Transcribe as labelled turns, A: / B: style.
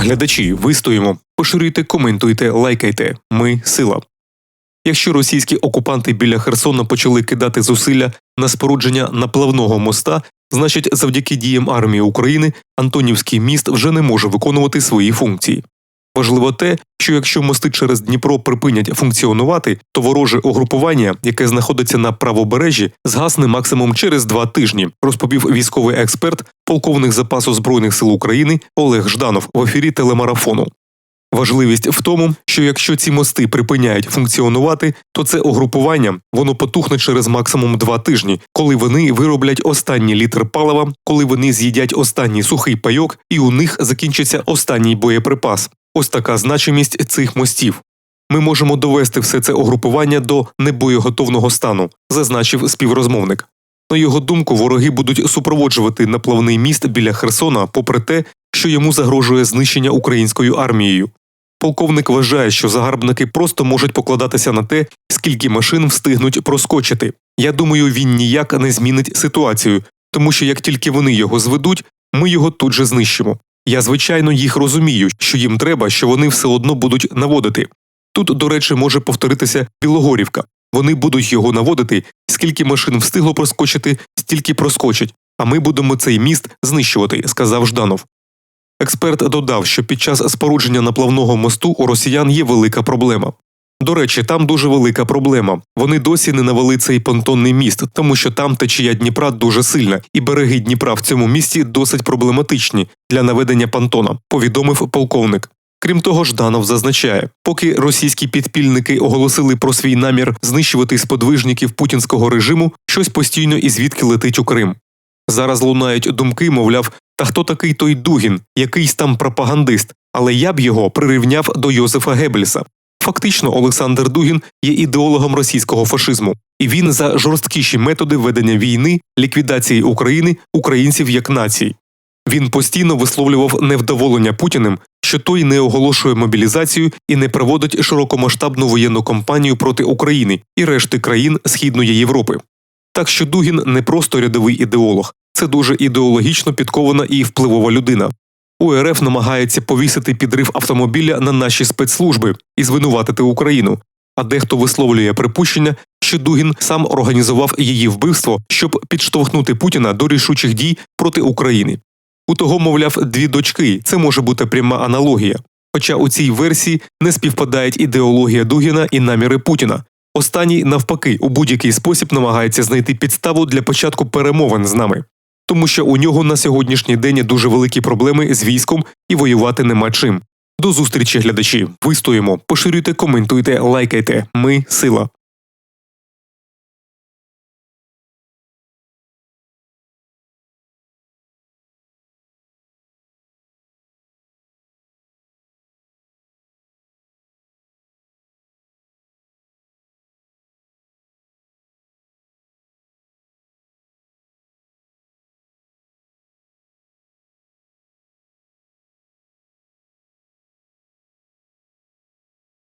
A: Глядачі, вистоїмо, поширюйте, коментуйте, лайкайте. Ми сила. Якщо російські окупанти біля Херсона почали кидати зусилля на спорудження наплавного моста, значить, завдяки діям армії України Антонівський міст вже не може виконувати свої функції. Важливо те, що якщо мости через Дніпро припинять функціонувати, то вороже угрупування, яке знаходиться на правобережжі, згасне максимум через два тижні, розповів військовий експерт, полковник запасу збройних сил України Олег Жданов в ефірі телемарафону. Важливість в тому, що якщо ці мости припиняють функціонувати, то це угрупування воно потухне через максимум два тижні, коли вони вироблять останній літр палива, коли вони з'їдять останній сухий пайок, і у них закінчиться останній боєприпас. Ось така значимість цих мостів. Ми можемо довести все це угрупування до небоєготовного стану, зазначив співрозмовник. На його думку, вороги будуть супроводжувати наплавний міст біля Херсона, попри те, що йому загрожує знищення українською армією. Полковник вважає, що загарбники просто можуть покладатися на те, скільки машин встигнуть проскочити. Я думаю, він ніяк не змінить ситуацію, тому що як тільки вони його зведуть, ми його тут же знищимо. Я звичайно їх розумію, що їм треба, що вони все одно будуть наводити. Тут, до речі, може повторитися Білогорівка. Вони будуть його наводити, скільки машин встигло проскочити, стільки проскочить, а ми будемо цей міст знищувати, сказав Жданов. Експерт додав, що під час спорудження наплавного мосту у росіян є велика проблема. До речі, там дуже велика проблема. Вони досі не навели цей понтонний міст, тому що там течія Дніпра дуже сильна, і береги Дніпра в цьому місті досить проблематичні для наведення понтона, повідомив полковник. Крім того, Жданов зазначає, поки російські підпільники оголосили про свій намір знищувати сподвижників путінського режиму, щось постійно і звідки летить у Крим. Зараз лунають думки, мовляв, та хто такий той Дугін, якийсь там пропагандист, але я б його прирівняв до Йозефа Геббельса. Фактично, Олександр Дугін є ідеологом російського фашизму, і він за жорсткіші методи ведення війни, ліквідації України, українців як нації. Він постійно висловлював невдоволення Путіним, що той не оголошує мобілізацію і не проводить широкомасштабну воєнну кампанію проти України і решти країн Східної Європи. Так що Дугін не просто рядовий ідеолог, це дуже ідеологічно підкована і впливова людина. УРФ намагається повісити підрив автомобіля на наші спецслужби і звинуватити Україну. А дехто висловлює припущення, що Дугін сам організував її вбивство, щоб підштовхнути Путіна до рішучих дій проти України. У того, мовляв, дві дочки це може бути пряма аналогія. Хоча у цій версії не співпадають ідеологія Дугіна і наміри Путіна. Останній, навпаки, у будь-який спосіб намагається знайти підставу для початку перемовин з нами, тому що у нього на сьогоднішній день дуже великі проблеми з військом і воювати нема чим. До зустрічі, глядачі. Вистоїмо, поширюйте, коментуйте, лайкайте. Ми сила.